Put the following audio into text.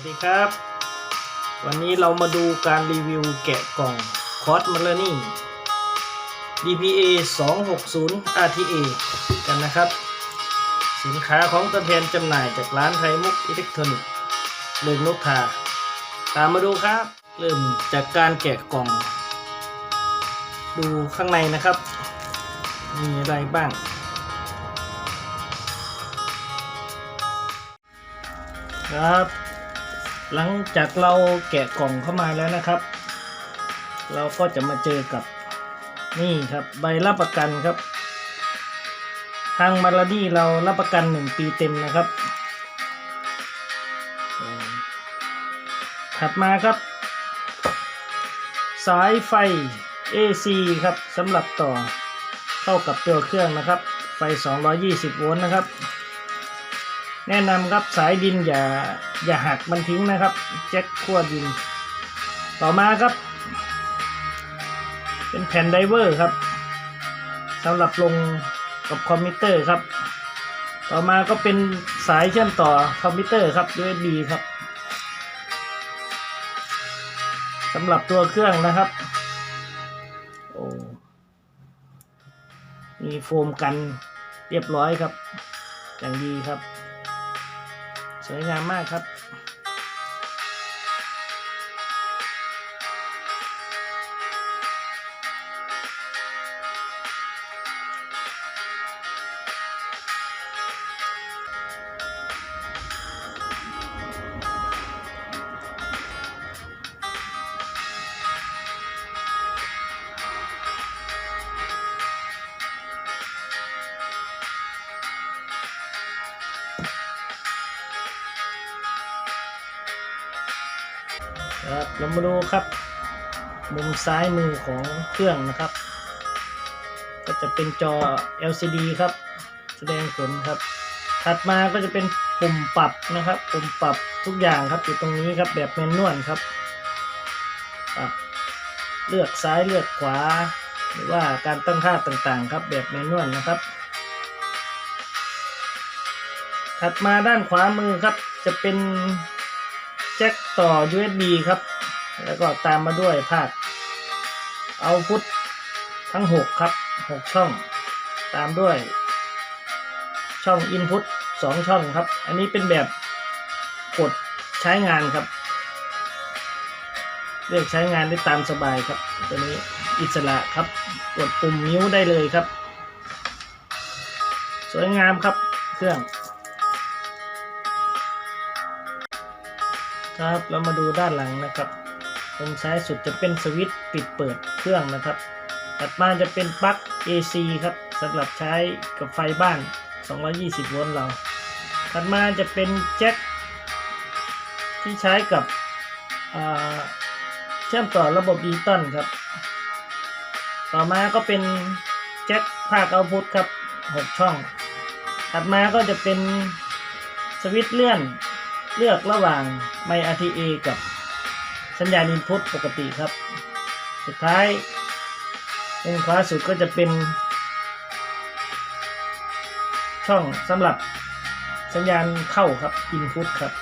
วัสดีครับ วันนี้เรามาดูการรีวิวแกะกล่องคอสมาเลนี่ DPA 260 RTA กันนะครับ สินค้าของตัวแทนจำหน่ายจากร้านไทยมุกอิเล็กทรอนิกส์เลืองนกทา ตามมาดูครับ เริ่มจากการแกะกล่อง ดูข้างในนะครับ มีอะไรบ้างครับ หลังจากเราแกะกล่องเข้ามาแล้วนะครับ เราก็จะมาเจอกับนี่ครับใบรับประกันครับ ทางมาลาดี้เรารับประกันหนึ่งปีเต็มนะครับ ถัดมาครับ สายไฟ AC ครับสำหรับต่อเข้ากับตัวเครื่องนะครับ ไฟ 220 โวลต์นะครับ แนะนำครับสายดินอย่าอย่าหักมันทิ้งนะครับ แจ็คขั้วดิน ต่อมาครับ เป็นแผ่นไดเวอร์ครับสำหรับลงกับคอมพิวเตอร์ครับ ต่อมาก็เป็นสายเชื่อมต่อคอมพิวเตอร์ครับ USB ครับสำหรับตัวเครื่องนะครับ โอ้มีโฟมกันเรียบร้อยครับ อย่างดีครับ วยงามมากครับ ครับเรามาดูครับ มุมซ้ายมือของเครื่องนะครับ ก็จะเป็นจอ LCD ครับ แสดงผลครับ ถัดมาก็จะเป็นปุ่มปรับนะครับ ปุ่มปรับทุกอย่างครับอยู่ตรงนี้ครับแบบแมนนวลครับปรับเลือกซ้ายเลือกขวา หรือว่าการตั้งค่าต่างๆ ครับแบบแมนนวลนะครับ ถัดมาด้านขวามือครับจะเป็น แจ็คต่อ USB ครับ แล้วก็ตามมาด้วยภาคเอาพุททั้ง 6 ครับ 6 ช่อง ตามด้วย ช่อง Input 2 ช่องครับ อันนี้เป็นแบบกดใช้งานครับ เลือกใช้งานได้ตามสบายครับ ตัวนี้อิสระครับ กดปุ่มนิ้วได้เลยครับ สวยงามครับเครื่อง ครับ เรามาดูด้านหลังนะครับตรงซ้ายสุดจะเป็นสวิตช์ปิดเปิดเครื่องนะครับ ถัดมาจะเป็นปลั๊ก AC ครับสำหรับใช้กับไฟบ้าน 220 โวลต์เรา ถัดมาจะเป็นแจ็คที่ใช้กับเชื่อมต่อระบบดิจิตอลครับ ต่อมาก็เป็นแจ็คภาคเอาพุทครับ 6 ช่อง ถัดมาก็จะเป็นสวิตช์เลื่อน เลือกระหว่างไม่ RTA กับสัญญาณอินพุตปกติครับ สุดท้ายมุมขวาสุดก็จะเป็น ช่องสำหรับสัญญาณเข้าครับอินพุตครับ